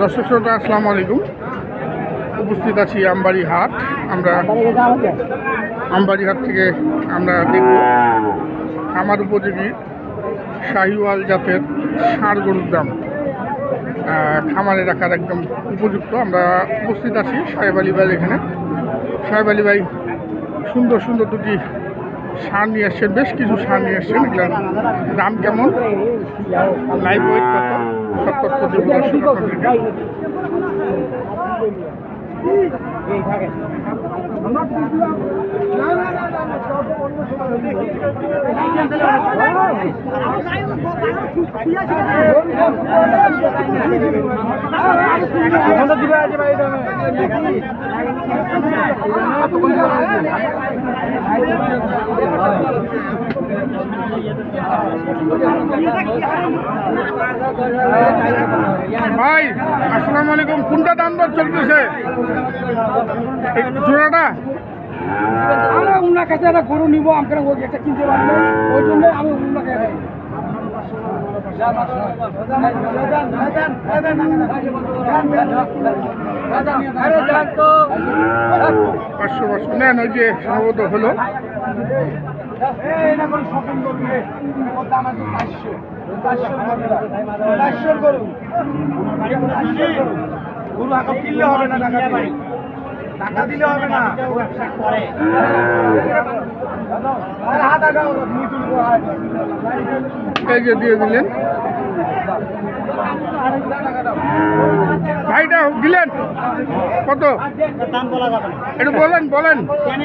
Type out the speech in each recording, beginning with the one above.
দর্শক শ্রোতা, আসসালামু আলাইকুম। উপস্থিত আছি আমবাড়ি হাট আমরা আমবাড়ি হাট থেকে আমরা দেখব খামার উপযোগী শাহিওয়াল জাতের ষাঁড় গরুর দাম। খামারে রাখার একদম উপযুক্ত। আমরা উপস্থিত আছি সাহেব আলী ভাই এখানে। সাহেব আলী ভাই, সুন্দর সুন্দর দুটি সার নিয়ে এসছেন বেশ কিছু সার নিয়ে এসছেন এগুলোর দাম কেমন? লাইভ ওয়েট কত? সব তথ্য দেবো দর্শক আপনাদেরকে। ভাই আসসালামু আলাইকুম। কোনটা দাম দর চলতেছে? জোড়াটা? আমরা ওনার কাছে একটা গরু নিবো আমরা ওই একটা কিনতে পারব। ওই জন্য আমি পাঁচশো পাঁচশো। নেন ওই যে সম্ভবত হলো। গরু। হাঁকা কিনলে হবে না টাকা দিয়ে। টাকা দিলে হবে না। দিয়ে দিলেন। ভাইটা দিলেন কত? দাম বলা যাবে একটু বলেন বলেন। কেন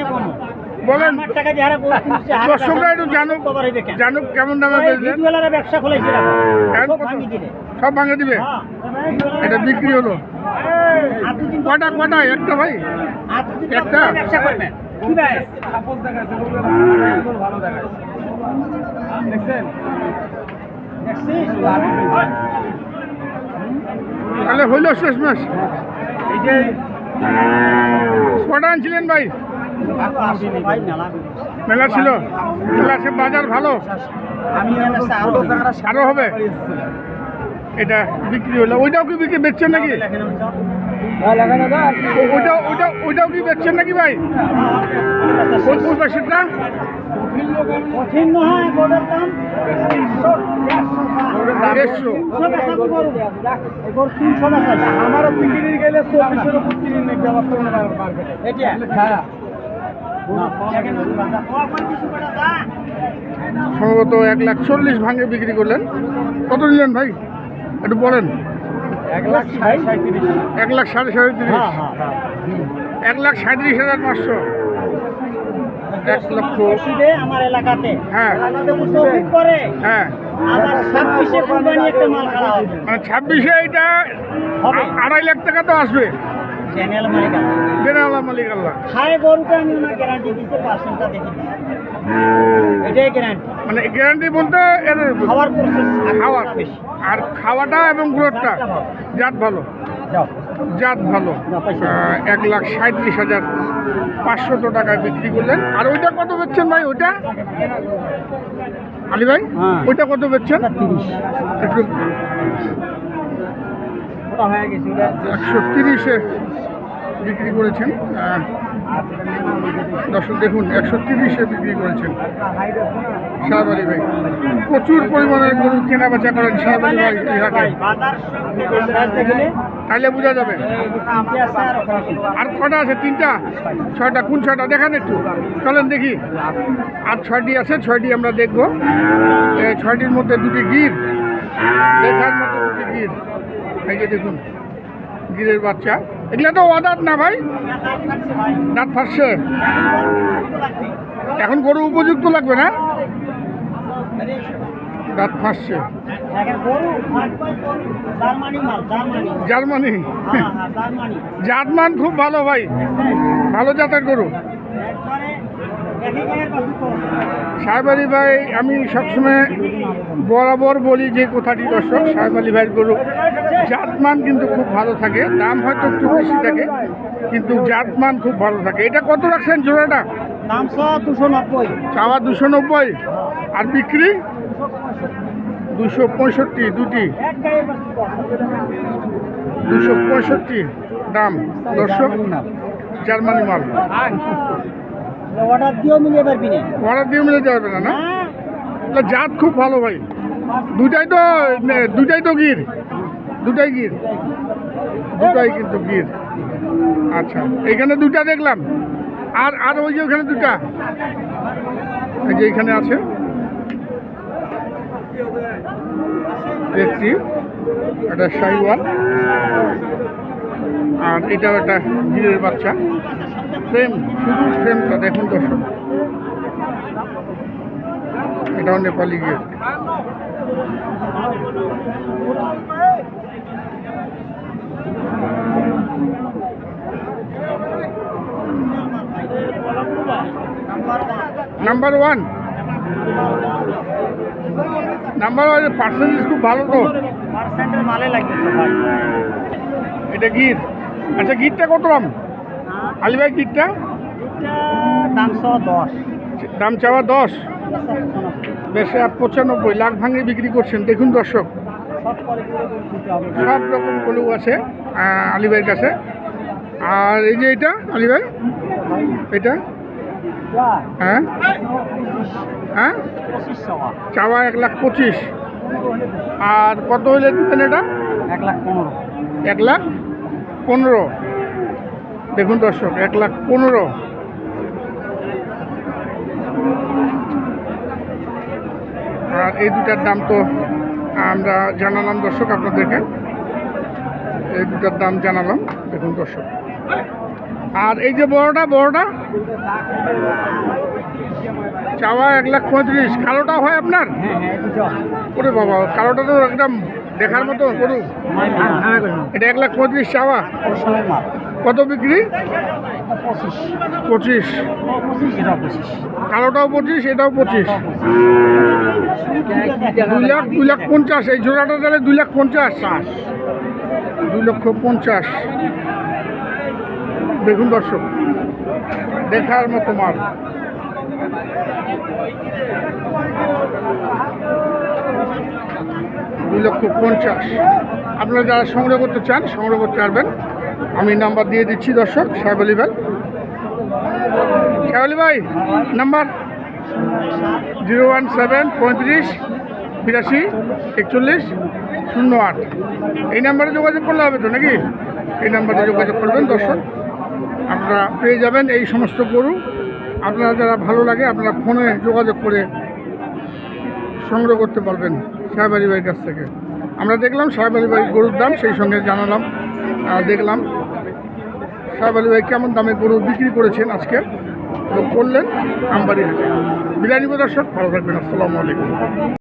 বলেন। দর্শকরা একটু জানুক জানুক কেমন দামে ব্যবসা খুলেছে সব? ভাঙি দিবে? হ্যাঁ। এটা বিক্রি হলো। কটা কটা? একটা ভাই? একটা? ব্যবসা? তাহলে হইল শেষ মাস এই যে কটা আনছিলেন ভাই। মেলা। ছিল? মেলা সে বাজার ভালো? আরও হবে। এটা বিক্রি হলো। ওইটাও কি বিক্রি বেচছেন নাকি? ও- ওইটাও ওইটা। ওইটাও কি বেচছেন নাকি ভাই? পাশেরটা বেচা যায়। আমারও বিক্রি গেলে চব্বিশের উপর কিনে নেবে সম্ভবত এক লাখ চল্লিশ ভাঙে বিক্রি করলেন। কত নিলেন ভাই? একটু বলেন। এক লাখ ষাট সাঁত্রিশ। এক লাখ সাড়ে সাঁত্রিশ। হ্যাঁ, হ্যাঁ, হ্যাঁ। এক লাখ সাঁত্রিশ হাজার পাঁচশো। এক লক্ষ। আমার এলাকাতে। হ্যাঁ। হ্যাঁ। মানে ছাব্বিশে এটা আড়াই লাখ টাকা তো আসবে। চ্যানেল বেনালা মালিক আল্লাহ। খায় গরুকে আমি ওনার গ্যারান্টি দিতে পার্সেন্টটা দেখে এটাই গ্যারান্টি মানে গ্যারান্টি বলতে এর খাওয়ার প্রসেস খাওয়ার আর খাওয়াটা এবং গ্রোথটা জাত ভালো। জাত ভালো। এক লাখ সাঁত্রিশ হাজার পাঁচশত টাকায় বিক্রি করলেন। আর ওইটা কত বেচছেন ভাই ওইটা? আলী ভাই হ্যাঁ। ওইটা কত বেচছেন? একটু একশো তিরিশে। বিক্রি করেছেন। দর্শক দেখুন, একশো তিরিশে বিক্রি করেছেন। সাহেব আলী ভাই, প্রচুর পরিমাণে গরু কেনা বেচা করেন সাহেব আলী ভাই তাহলে বোঝা যাবে। আর কটা আছে? তিনটা? ছয়টা, কোন ছয়টা? দেখান একটু। চলেন দেখি। আর ছয়টি আছে, ছয়টি আমরা দেখব। ছয়টির মধ্যে দুটি গির। দেখার মতো দুটি গির। এই যে দেখুন, গিরের বাচ্চা। এগুলো তো অদাত না ভাই? দাঁত ফাটছে এখন গরু উপযুক্ত লাগবে না? দাঁত গরু, জার্মানি। জার্মানি খুব ভালো ভাই। ভালো জাতের গরু। সাহেব আলী ভাই আমি সবসময় বরাবর বলি যে কথাটি দর্শক সাহেব আলী ভাইয়ের গরু জাতমান কিন্তু খুব ভালো থাকে। দাম হয়তো একটু বেশি থাকে কিন্তু জাতমান খুব ভালো থাকে। এটা কত রাখছেন জোড়াটা? দাম দুশো নব্বই। চাওয়া দুশো নব্বই। আর বিক্রি? দুশো পঁয়ষট্টি দুটি। দুশো পঁয়ষট্টি দাম। দর্শক জার্মানি মাল। অর্ডার দিয়েও পারবি না। অর্ডার দিয়ে মিলে যাবে না না? এটা জাত খুব ভালো ভাই। দুটাই তো দুটাই তো গির। দুটাই গির। দুটাই কিন্তু গির। আচ্ছা এখানে দুটা দেখলাম। আর আর ওই যে ওখানে দুটা। এই যে এখানে আছে। একটি একটা শাহিওয়াল আর এটাও একটা গিরের বাচ্চা। ফ্রেম শুধু ফ্রেমটা দেখুন দর্শক। এটাও নেপালি গিয়ে number one number one percentage খুব ভালো তো। এটা গির। আচ্ছা গিরটা কত দাম? আলি ভাই গিরটা? দাম সহ দশ। দাম চাওয়া দশ? বেশি পঁচানব্বই লাখ ভাঙে বিক্রি করছেন। দেখুন দর্শক। সব রকম গরু আছে আহ, আলী ভাইয়ের কাছে। আর এই যে এটা আলী ভাই। এটা? হ্যাঁ? হ্যাঁ? চাওয়া এক লাখ পঁচিশ। আর কত হইলে দিবেন এটা? এক লাখ পনেরো। এক লাখ পনেরো দেখুন দর্শক, এক লাখ পনেরো। আর এই দুটার দাম তো আমরা জানালাম দর্শক আপনাদেরকে। এই দুটার দাম জানালাম, দেখুন দর্শক। আর এই যে বড়টা বড়টা? চাওয়া এক লাখ পঁয়ত্রিশ। কালোটা হয় আপনার? ওরে বাবা, কালোটা তো একদম দেখার মতো গরু। এটা এক লাখ পঁয়ত্রিশ চাওয়া। কত বিক্রি? পঁচিশ। কালোটাও পঁচিশ, এটাও পঁচিশ। দুই লাখ দুই লাখ পঞ্চাশ। এই জোড়াটা তাহলে দুই লাখ পঞ্চাশ। দুই লক্ষ পঞ্চাশ। বেগুন দর্শক। দেখার মতো মাল। দুই লক্ষ পঞ্চাশ। আপনারা যারা সংগ্রহ করতে চান, সংগ্রহ করতে পারবেন। আমি নাম্বার দিয়ে দিচ্ছি দর্শক, সাহেব আলী ভাই। সাহেব আলী ভাই, নাম্বার জিরো ওয়ান সেভেন পঁয়ত্রিশ বিরাশি একচল্লিশ শূন্য আট। এই নাম্বারে যোগাযোগ করলে হবে তো নাকি? এই নাম্বারে যোগাযোগ করবেন দর্শক। আপনারা পেয়ে যাবেন এই সমস্ত গরু। আপনারা যারা ভালো লাগে, আপনারা ফোনে যোগাযোগ করে সংগ্রহ করতে পারবেন সাহেব আলী ভাইয়ের কাছ থেকে। আমরা দেখলাম সাহেব আলী ভাই গরুর দাম, সেই সঙ্গে জানালাম দেখলাম সাহেব আলী ভাই কেমন দামে গরু বিক্রি করেছেন আজকে এবং করলেন আমবাড়ি বিরিয়ানি দর্শক, ভালো থাকবেন, আসসালামু আলাইকুম।